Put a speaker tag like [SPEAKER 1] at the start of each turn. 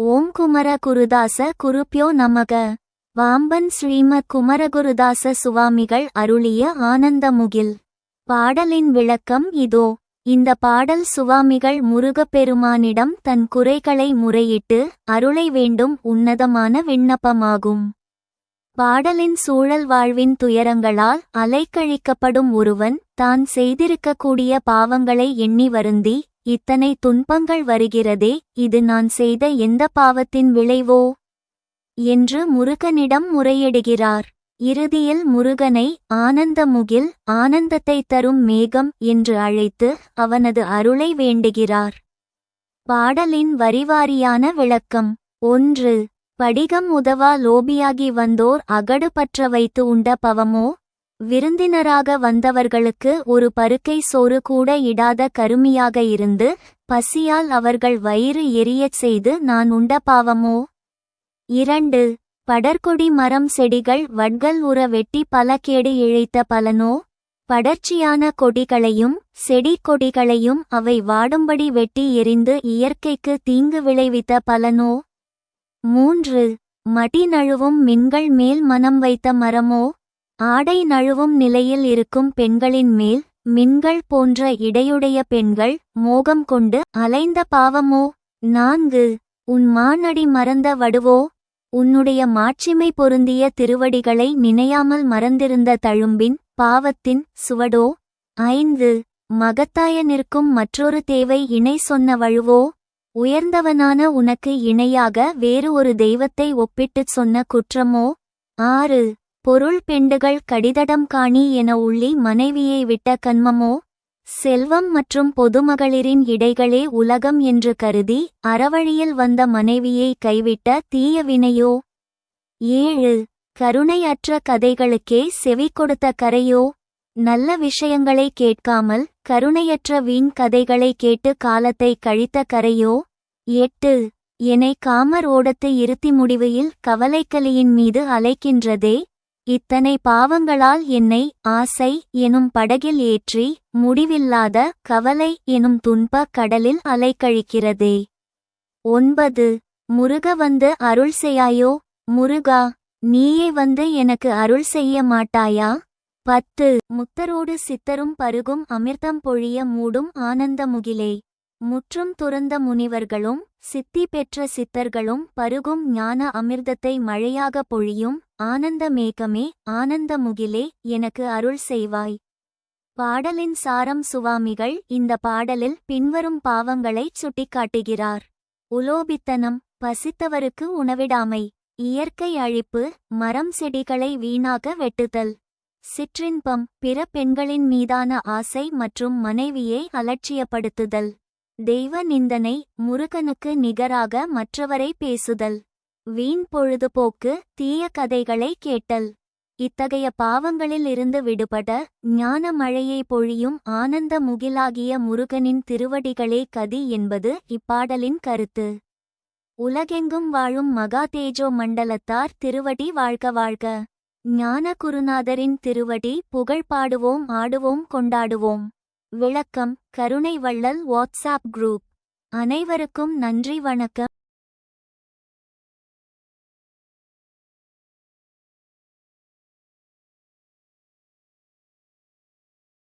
[SPEAKER 1] ஓம் குமர குருதாச குருப்யோ நமக. வாம்பன் ஸ்ரீமத் குமரகுருதாச சுவாமிகள் அருளிய ஆனந்தமுகில். பாடலின் விளக்கம் இதோ. இந்த பாடல் சுவாமிகள் முருகப்பெருமானிடம் தன் குறைகளை முறையிட்டு அருளை வேண்டும் உன்னதமான விண்ணப்பமாகும். பாடலின் சூழல் வாழ்வின் துயரங்களால் அலைக்கழிக்கப்படும் ஒருவன் தான் செய்திருக்கக்கூடிய பாவங்களை எண்ணி வருந்தி இத்தனை துன்பங்கள் வருகிறதே இது நான் செய்த எந்த பாவத்தின் விளைவோ? என்று முருகனிடம் முறையிடுகிறார். இறுதியில் முருகனை ஆனந்தமுகில் ஆனந்தத்தை தரும் மேகம் என்று அழைத்து அவனது அருளை வேண்டுகிறார். பாடலின் வரிவாரியான விளக்கம். ஒன்று படிகம் உதவா லோபியாகி வந்தோர் அகடு பற்ற வைத்து உண்ட பவமோ? விருந்தினராக வந்தவர்களுக்கு ஒரு பருக்கை சோறு கூட இடாத கருமியாக இருந்து பசியால் அவர்கள் வயிறு எரியச் செய்து நான் உண்ட பாவமோ? இரண்டு படர்கொடி மரம் செடிகள் வட்கள் உற வெட்டி பல கேடு இழைத்த பலனோ? படர்ச்சியான கொடிகளையும் செடி கொடிகளையும் அவை வாடும்படி வெட்டி எரிந்து இயற்கைக்கு தீங்கு விளைவித்த பலனோ? மூன்று மடி நழுவும் மின்கள் மேல் மனம் வைத்த மரமோ? ஆடை நழுவும் நிலையில் இருக்கும் பெண்களின் மேல் மின்கள் போன்ற இடையுடைய பெண்கள் மோகம் கொண்டு அலைந்த பாவமோ? நான்கு. உன் மானடி மறந்த வடுவோ? உன்னுடைய மாட்சிமை பொருந்திய திருவடிகளை நினையாமல் மறந்திருந்த தழும்பின் பாவத்தின் சுவடோ? ஐந்து. மகத்தாய நிற்கும் மற்றொரு தேவை இணை சொன்ன வழுவோ? உயர்ந்தவனான உனக்கு இணையாக வேறு ஒரு தெய்வத்தை ஒப்பிட்டுச் சொன்ன குற்றமோ? ஆறு. பொருள் பெண்டுகள் கடிதடம் காணி என உள்ளி மனைவியை விட்ட கன்மமோ செல்வம் மற்றும் பொதுமகளிரின் இடைகளே உலகம் என்று கருதி அறவழியில் வந்த மனைவியை கைவிட்ட தீய வினையோ? ஏழு. கருணையற்ற கதைகளுக்கே செவி கொடுத்த கரையோ? நல்ல விஷயங்களை கேட்காமல் கருணையற்ற வீண் கதைகளை கேட்டு காலத்தை கழித்த கரையோ? எட்டு. என்னை காமர் ஓடத்து இருத்தி முடிவில் கவலைக்கலியின் மீது அலைக்கின்றதே இத்தனை பாவங்களால் என்னை ஆசை எனும் படகில் ஏற்றி முடிவில்லாத கவலை எனும் துன்ப கடலில் அலைக்கழிக்கிறதே. ஒன்பது. முருக வந்து அருள் செய்யாயோ? முருகா நீயே வந்து எனக்கு அருள் செய்ய மாட்டாயா? பத்து. முத்தரோடு சித்தரும் பருகும் அமிர்தம் பொழிய மூடும் ஆனந்தமுகிலே. முற்றும் துறந்த முனிவர்களும் சித்தி பெற்ற சித்தர்களும் பருகும் ஞான அமிர்தத்தை மழையாக பொழியும் ஆனந்த மேகமே ஆனந்த முகிலே எனக்கு அருள் செய்வாய். பாடலின் சாரம் சுவாமிகள் இந்த பாடலில் பின்வரும் பாவங்களைச் சுட்டிக்காட்டுகிறார். உலோபித்தனம் பசித்தவருக்கு உணவிடாமை இயற்கை அழிப்பு மரம் செடிகளை வீணாக வெட்டுதல். சிற்றின்பம் பிற பெண்களின் மீதான ஆசை மற்றும் மனைவியை அலட்சியப்படுத்துதல். தெய்வ நிந்தனை முருகனுக்கு நிகராக மற்றவரை பேசுதல். வீண் பொழுதுபோக்கு தீய கதைகளை கேட்டல். இத்தகைய பாவங்களில் இருந்து விடுபட ஞான மழையை பொழியும் ஆனந்த முகிலாகிய முருகனின் திருவடிகளே கதி என்பது இப்பாடலின் கருத்து. உலகெங்கும் வாழும் மகா தேஜோ மண்டலத்தார் திருவடி வாழ்க வாழ்க. ஞான குருநாதரின் திருவடி புகழ் பாடுவோம் ஆடுவோம் கொண்டாடுவோம். விளக்கம் கருணை வள்ளல் வாட்ஸ்ஆப் குரூப். அனைவருக்கும் நன்றி வணக்கம்.